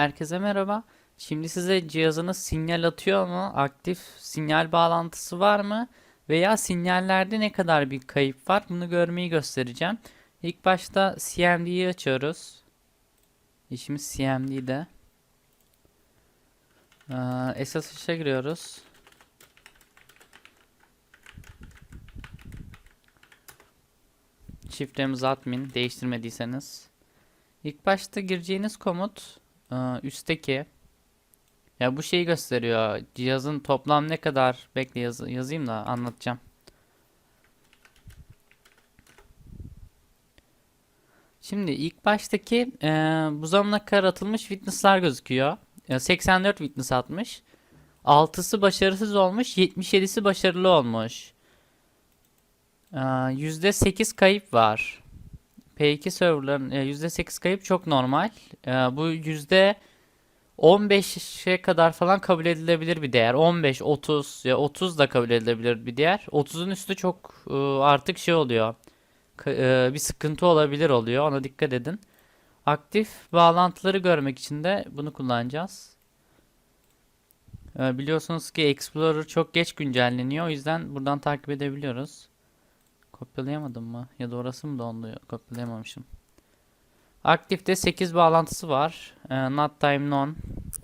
Herkese merhaba. Şimdi size cihazınız sinyal atıyor mu? Aktif sinyal bağlantısı var mı? Veya sinyallerde ne kadar bir kayıp var? Bunu görmeyi göstereceğim. İlk başta CMD'yi açıyoruz. İşimiz CMD'de. Ee, SSH'e giriyoruz. Şifremiz admin değiştirmediyseniz. İlk başta gireceğiniz komut e, üstteki ya bu şeyi gösteriyor. Cihazın toplam ne kadar bekle yaz- yazayım da anlatacağım. Şimdi ilk baştaki e, bu zamana kadar atılmış witness'lar gözüküyor. E, 84 witness atmış. 6'sı başarısız olmuş, 77'si başarılı olmuş. E, %8 kayıp var. P2 serverların e, %8 kayıp çok normal. E, bu yüzde 15'e kadar falan kabul edilebilir bir değer. 15, 30 ya 30 da kabul edilebilir bir değer. 30'un üstü çok e, artık şey oluyor. E, bir sıkıntı olabilir oluyor. Ona dikkat edin. Aktif bağlantıları görmek için de bunu kullanacağız. E, biliyorsunuz ki Explorer çok geç güncelleniyor. O yüzden buradan takip edebiliyoruz. Kopyalayamadım mı? Ya da orası mı dondu? Kopyalayamamışım. Aktifte 8 bağlantısı var. Ee, not time none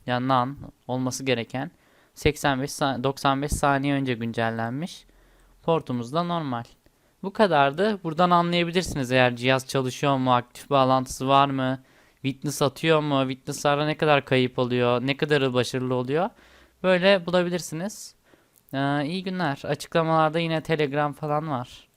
yani none olması gereken 85 sa- 95 saniye önce güncellenmiş. Portumuz da normal. Bu kadardı. Buradan anlayabilirsiniz eğer cihaz çalışıyor mu, aktif bağlantısı var mı, witness atıyor mu, witness'larda ne kadar kayıp oluyor, ne kadarı başarılı oluyor. Böyle bulabilirsiniz. Ee, iyi günler. Açıklamalarda yine Telegram falan var.